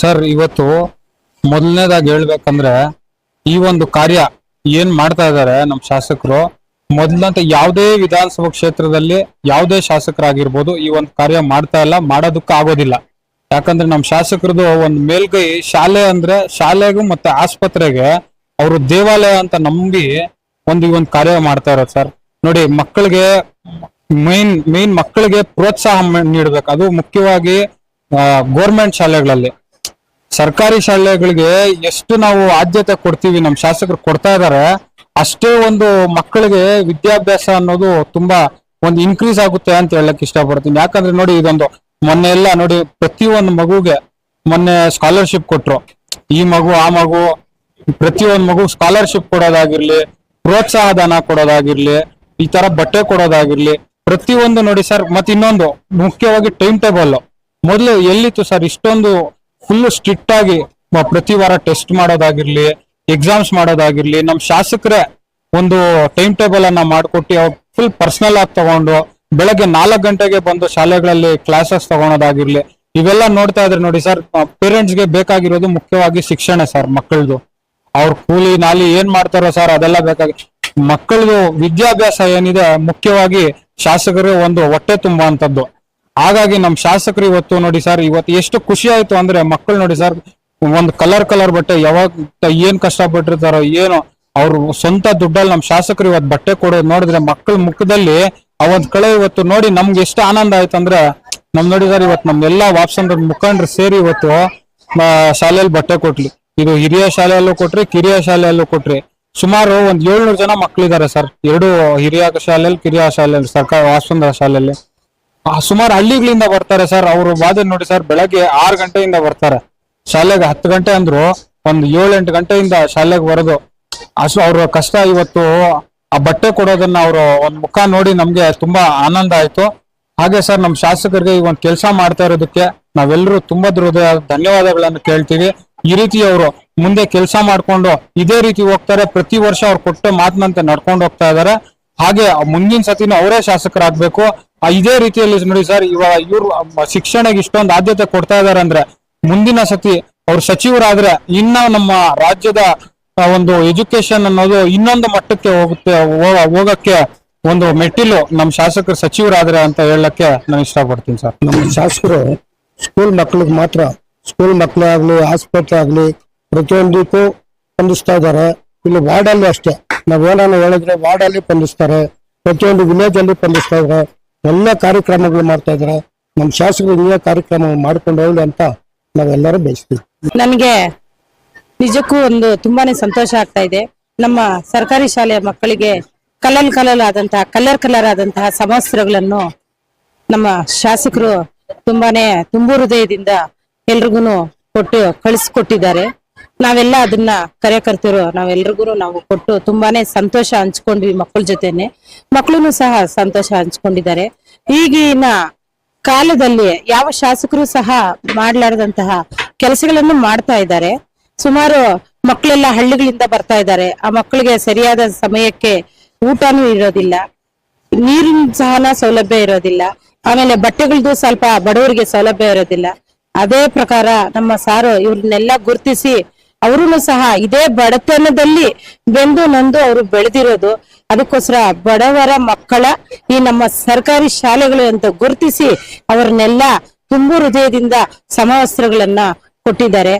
Sir ಇವತ್ತು ಮೊದಲನೇದಾಗಿ ಹೇಳ್ಬೇಕಂದ್ರೆ ಈ ಒಂದು ಕಾರ್ಯ ಏನ್ ಮಾಡ್ತಾ ಇದ್ದಾರೆ ನಮ್ಮ ಶಾಸಕರು? ಮೊದಲಂತ ಯಾವುದೇ ವಿಧಾನಸಭಾ ಕ್ಷೇತ್ರದಲ್ಲಿ ಯಾವುದೇ ಶಾಸಕರಾಗಿರ್ಬೋದು ಈ ಒಂದು ಕಾರ್ಯ ಮಾಡ್ತಾ ಇಲ್ಲ, ಮಾಡೋದಕ್ಕೆ ಆಗೋದಿಲ್ಲ. ಯಾಕಂದ್ರೆ ನಮ್ಮ ಶಾಸಕರದು ಒಂದು ಮೇಲ್ಗೈ ಶಾಲೆ ಅಂದ್ರೆ ಶಾಲೆಗೂ ಮತ್ತೆ ಆಸ್ಪತ್ರೆಗೆ ಅವರು ದೇವಾಲಯ ಅಂತ ನಂಬಿ ಒಂದು ಈ ಒಂದು ಕಾರ್ಯ ಮಾಡ್ತಾ ಇರೋದು ಸರ್. ನೋಡಿ, ಮಕ್ಕಳಿಗೆ ಮೇನ್ ಮೇನ್ ಮಕ್ಕಳಿಗೆ ಪ್ರೋತ್ಸಾಹ ನೀಡ್ಬೇಕು. ಅದು ಮುಖ್ಯವಾಗಿ ಗೋರ್ಮೆಂಟ್ ಶಾಲೆಗಳಲ್ಲಿ. ಸರ್ಕಾರಿ ಶಾಲೆಗಳಿಗೆ ಎಷ್ಟು ನಾವು ಆದ್ಯತೆ ಕೊಡ್ತೀವಿ ನಮ್ಮ ಶಾಸಕರು ಕೊಡ್ತಾ ಇದ್ದಾರೆ, ಅಷ್ಟೇ ಒಂದು ಮಕ್ಕಳಿಗೆ ವಿದ್ಯಾಭ್ಯಾಸ ಅನ್ನೋದು ತುಂಬಾ ಒಂದು ಇನ್ಕ್ರೀಸ್ ಆಗುತ್ತೆ ಅಂತ ಹೇಳಕ್ ಇಷ್ಟಪಡ್ತೀನಿ. ಯಾಕಂದ್ರೆ ನೋಡಿ ಇದೊಂದು ಮೊನ್ನೆ ಎಲ್ಲ ನೋಡಿ ಪ್ರತಿಯೊಂದು ಮಗುಗೆ ಮೊನ್ನೆ ಸ್ಕಾಲರ್ಶಿಪ್ ಕೊಟ್ರು. ಈ ಮಗು, ಆ ಮಗು, ಪ್ರತಿಯೊಂದು ಮಗು ಸ್ಕಾಲರ್ಶಿಪ್ ಕೊಡೋದಾಗಿರ್ಲಿ ಪ್ರೋತ್ಸಾಹ ಧನ ಕೊಡೋದಾಗಿರ್ಲಿ, ಈ ತರ ಬಟ್ಟೆ ಕೊಡೋದಾಗಿರ್ಲಿ, ಪ್ರತಿಯೊಂದು ನೋಡಿ ಸರ್ ಮತ್ತೆ ಇನ್ನೊಂದು ಮುಖ್ಯವಾಗಿ ಟೈಮ್ ಟೇಬಲ್ ಮೊದಲು ಎಲ್ಲಿತ್ತು ಸರ್ ಇಷ್ಟೊಂದು ಫುಲ್ ಸ್ಟ್ರಿಕ್ಟ್ ಆಗಿ ಪ್ರತಿ ವಾರ ಟೆಸ್ಟ್ ಮಾಡೋದಾಗಿರ್ಲಿ ಎಕ್ಸಾಮ್ಸ್ ಮಾಡೋದಾಗಿರ್ಲಿ, ನಮ್ ಶಾಸಕರೇ ಒಂದು ಟೈಮ್ ಟೇಬಲ್ ಅನ್ನ ಮಾಡ್ಕೊಟ್ಟು ಅವ್ರು ಫುಲ್ ಪರ್ಸನಲ್ ಆಗಿ ತಗೊಂಡು ಬೆಳಗ್ಗೆ ನಾಲ್ಕು ಗಂಟೆಗೆ ಬಂದು ಶಾಲೆಗಳಲ್ಲಿ ಕ್ಲಾಸಸ್ ತಗೊಳೋದಾಗಿರ್ಲಿ, ಇವೆಲ್ಲ ನೋಡ್ತಾ ಇದ್ರೆ ನೋಡಿ ಸರ್ ಪೇರೆಂಟ್ಸ್ಗೆ ಬೇಕಾಗಿರೋದು ಮುಖ್ಯವಾಗಿ ಶಿಕ್ಷಣ ಸರ್ ಮಕ್ಕಳದು. ಅವ್ರ ಕೂಲಿ ನಾಲಿ ಏನ್ ಮಾಡ್ತಾರೋ ಸರ್ ಅದೆಲ್ಲ ಬೇಕಾಗಿ, ಮಕ್ಕಳದು ವಿದ್ಯಾಭ್ಯಾಸ ಏನಿದೆ, ಮುಖ್ಯವಾಗಿ ಶಾಸಕರು ಒಂದು ಹೊಟ್ಟೆ ತುಂಬುವಂತದ್ದು ಹಾಗಾಗಿ ನಮ್ಮ ಶಾಸಕರು ಇವತ್ತು ನೋಡಿ ಸರ್ ಇವತ್ತು ಎಷ್ಟು ಖುಷಿ ಆಯ್ತು ಅಂದ್ರೆ ಮಕ್ಕಳು ನೋಡಿ ಸರ್ ಒಂದು ಕಲರ್ ಕಲರ್ ಬಟ್ಟೆ ಯಾವಾಗ ಏನ್ ಕಷ್ಟಪಟ್ಟಿರ್ತಾರೋ ಏನು, ಅವ್ರ ಸ್ವಂತ ದುಡ್ಡಲ್ಲಿ ನಮ್ ಶಾಸಕರು ಇವತ್ತು ಬಟ್ಟೆ ಕೊಡೋದು ನೋಡಿದ್ರೆ ಮಕ್ಕಳ ಮುಖದಲ್ಲಿ ಆ ಒಂದ್ ಕಳೆ ಇವತ್ತು ನೋಡಿ ನಮ್ಗೆ ಎಷ್ಟು ಆನಂದ ಆಯ್ತು ಅಂದ್ರೆ, ನಮ್ ನೋಡಿ ಸರ್ ಇವತ್ತು ನಮ್ ಎಲ್ಲಾ ವಾಪ್ಸಂದ್ರ ಮುಖಂಡ್ರು ಸೇರಿ ಇವತ್ತು ಶಾಲೆಯಲ್ಲಿ ಬಟ್ಟೆ ಕೊಟ್ಲಿ. ಇದು ಹಿರಿಯ ಶಾಲೆಯಲ್ಲೂ ಕೊಟ್ರಿ, ಕಿರಿಯ ಶಾಲೆಯಲ್ಲೂ ಕೊಟ್ರಿ. ಸುಮಾರು ಒಂದ್ ಏಳ್ನೂರು ಜನ ಮಕ್ಕಳಿದ್ದಾರೆ ಸರ್ ಎರಡು ಹಿರಿಯ ಶಾಲೆಯಲ್ಲಿ ಕಿರಿಯ ಶಾಲೆಯಲ್ಲಿ ಸರ್ಕಾರ ವಾಸಂದ್ರ ಶಾಲೆಯಲ್ಲಿ ಸುಮಾರು ಹಳ್ಳಿಗಳಿಂದ ಬರ್ತಾರೆ ಸರ್. ಅವರು ಬಾಧೆ ನೋಡಿ ಸರ್, ಬೆಳಗ್ಗೆ ಆರು ಗಂಟೆಯಿಂದ ಬರ್ತಾರೆ. ಶಾಲೆಗೆ ಹತ್ತು ಗಂಟೆ ಅಂದ್ರು, ಒಂದು ಏಳೆಂಟು ಗಂಟೆಯಿಂದ ಶಾಲೆಗೆ ಬರೋದು ಅಷ್ಟು ಅವ್ರ ಕಷ್ಟ ಇವತ್ತು, ಆ ಬಟ್ಟೆ ಕೊಡೋದನ್ನ ಅವರು ಒಂದ್ ಮುಖ ನೋಡಿ ನಮ್ಗೆ ತುಂಬಾ ಆನಂದ ಆಯ್ತು. ಹಾಗೆ ಸರ್, ನಮ್ ಶಾಸಕರಿಗೆ ಈ ಒಂದು ಕೆಲಸ ಮಾಡ್ತಾ ಇರೋದಕ್ಕೆ ನಾವೆಲ್ಲರೂ ತುಂಬಾ ಹೃದಯ ಧನ್ಯವಾದಗಳನ್ನು ಕೇಳ್ತೀವಿ. ಈ ರೀತಿ ಅವರು ಮುಂದೆ ಕೆಲಸ ಮಾಡ್ಕೊಂಡು ಇದೇ ರೀತಿ ಹೋಗ್ತಾರೆ. ಪ್ರತಿ ವರ್ಷ ಅವ್ರು ಕೊಟ್ಟ ಮಾತಿನಂತೆ ನಡ್ಕೊಂಡು ಹೋಗ್ತಾ ಇದಾರೆ. ಹಾಗೆ ಮುಂದಿನ ಸತಿನೂ ಅವರೇ ಶಾಸಕರಾಗ್ಬೇಕು. ಇದೇ ರೀತಿಯಲ್ಲಿ ನೋಡಿ ಸರ್ ಇವಾಗ ಇವ್ರು ಶಿಕ್ಷಣಕ್ಕೆ ಇಷ್ಟೊಂದು ಆದ್ಯತೆ ಕೊಡ್ತಾ ಇದಾರೆ ಅಂದ್ರೆ ಮುಂದಿನ ಸತಿ ಅವ್ರು ಸಚಿವರಾದ್ರೆ ಇನ್ನ ನಮ್ಮ ರಾಜ್ಯದ ಒಂದು ಎಜುಕೇಶನ್ ಅನ್ನೋದು ಇನ್ನೊಂದು ಮಟ್ಟಕ್ಕೆ ಹೋಗುತ್ತೆ ಹೋಗಕ್ಕೆ ಒಂದು ಮೆಟ್ಟಿಲು ನಮ್ಮ ಶಾಸಕರು ಸಚಿವರಾದ್ರೆ ಅಂತ ಹೇಳಕ್ಕೆ ನಾನು ಇಷ್ಟಪಡ್ತೀನಿ ಸರ್. ನಮ್ಮ ಶಾಸಕರು ಸ್ಕೂಲ್ ಮಕ್ಳಿಗೆ ಮಾತ್ರ, ಸ್ಕೂಲ್ ಮಕ್ಕಳೇ ಆಗ್ಲಿ, ಆಸ್ಪತ್ರೆ ಆಗ್ಲಿ ಪ್ರತಿಯೊಂದಕ್ಕೂ ಸ್ಪಂದಿಸ್ತಾ ಇದ್ದಾರೆ ಇಲ್ಲಿ ವಾರ್ಡಲ್ಲಿ ಅಷ್ಟೇ. ನಾವೇನಾನ ಹೇಳಿದ್ರೆ ವಾರ್ಡಲ್ಲಿ ಸ್ಪಂದಿಸ್ತಾರೆ ಪ್ರತಿಯೊಂದು ವಿಲೇಜ್ ಅಲ್ಲಿ ಸ್ಪಂದಿಸ್ತಾ ಇದ್ದಾರೆ ಎಲ್ಲ ಕಾರ್ಯಕ್ರಮಗಳು ಮಾಡ್ತಾ ಇದ್ದಾರೆ. ನಮ್ಮ ಶಾಸಕರು ಇನ್ನೇ ಕಾರ್ಯಕ್ರಮ ಮಾಡ್ಕೊಂಡು ಹೋಗ್ಲಿ ಅಂತ ನಾವೆಲ್ಲರೂ ಬಯಸ್ತೀವಿ. ನನಗೆ ನಿಜಕ್ಕೂ ಒಂದು ತುಂಬಾನೇ ಸಂತೋಷ ಆಗ್ತಾ ಇದೆ. ನಮ್ಮ ಸರ್ಕಾರಿ ಶಾಲೆಯ ಮಕ್ಕಳಿಗೆ ಕಲರ್ ಕಲರ್ ಆದಂತಹ ಕಲರ್ ಕಲರ್ ಆದಂತಹ ಸಮವಸ್ತ್ರಗಳನ್ನು ನಮ್ಮ ಶಾಸಕರು ತುಂಬಾನೇ ತುಂಬು ಹೃದಯದಿಂದ ಎಲ್ರಿಗೂ ಕೊಟ್ಟು ಕಳಿಸ್ಕೊಟ್ಟಿದ್ದಾರೆ. ನಾವೆಲ್ಲ ಅದನ್ನ ಕಾರ್ಯಕರ್ತರು, ನಾವೆಲ್ರಿಗೂ ನಾವು ಕೊಟ್ಟು ತುಂಬಾನೇ ಸಂತೋಷ ಹಂಚ್ಕೊಂಡ್ವಿ ಮಕ್ಕಳ ಜೊತೆನೆ. ಮಕ್ಕಳು ಸಹ ಸಂತೋಷ ಹಂಚ್ಕೊಂಡಿದ್ದಾರೆ. ಈಗಿನ ಕಾಲದಲ್ಲಿ ಯಾವ ಶಾಸಕರು ಸಹ ಮಾಡ್ಲಾರದಂತಹ ಕೆಲಸಗಳನ್ನು ಮಾಡ್ತಾ ಇದ್ದಾರೆ. ಸುಮಾರು ಮಕ್ಕಳೆಲ್ಲ ಹಳ್ಳಿಗಳಿಂದ ಬರ್ತಾ ಇದ್ದಾರೆ. ಆ ಮಕ್ಕಳಿಗೆ ಸರಿಯಾದ ಸಮಯಕ್ಕೆ ಊಟನೂ ಇರೋದಿಲ್ಲ. ನೀರಿನ ಸಹನ ಸೌಲಭ್ಯ ಇರೋದಿಲ್ಲ. ಆಮೇಲೆ ಬಟ್ಟೆಗಳದ್ದು ಸ್ವಲ್ಪ ಬಡವರಿಗೆ ಸೌಲಭ್ಯ ಇರೋದಿಲ್ಲ. ಅದೇ ಪ್ರಕಾರ ನಮ್ಮ ಸಾರು ಇವ್ರನ್ನೆಲ್ಲ ಗುರುತಿಸಿ ಅವರು ಸಹ ಇದೇ ಬಡತನದಲ್ಲಿ ಬೆಂದು ನಂದು ಅವರು ಬೆಳೆದಿರೋದು. ಅದಕ್ಕೋಸ್ಕರ ಬಡವರ ಮಕ್ಕಳ ಈ ನಮ್ಮ ಸರ್ಕಾರಿ ಶಾಲೆಗಳು ಅಂತ ಗುರುತಿಸಿ ಅವರನ್ನೆಲ್ಲ ತುಂಬು ಹೃದಯದಿಂದ ಸಮವಸ್ತ್ರಗಳನ್ನ ಕೊಟ್ಟಿದ್ದಾರೆ.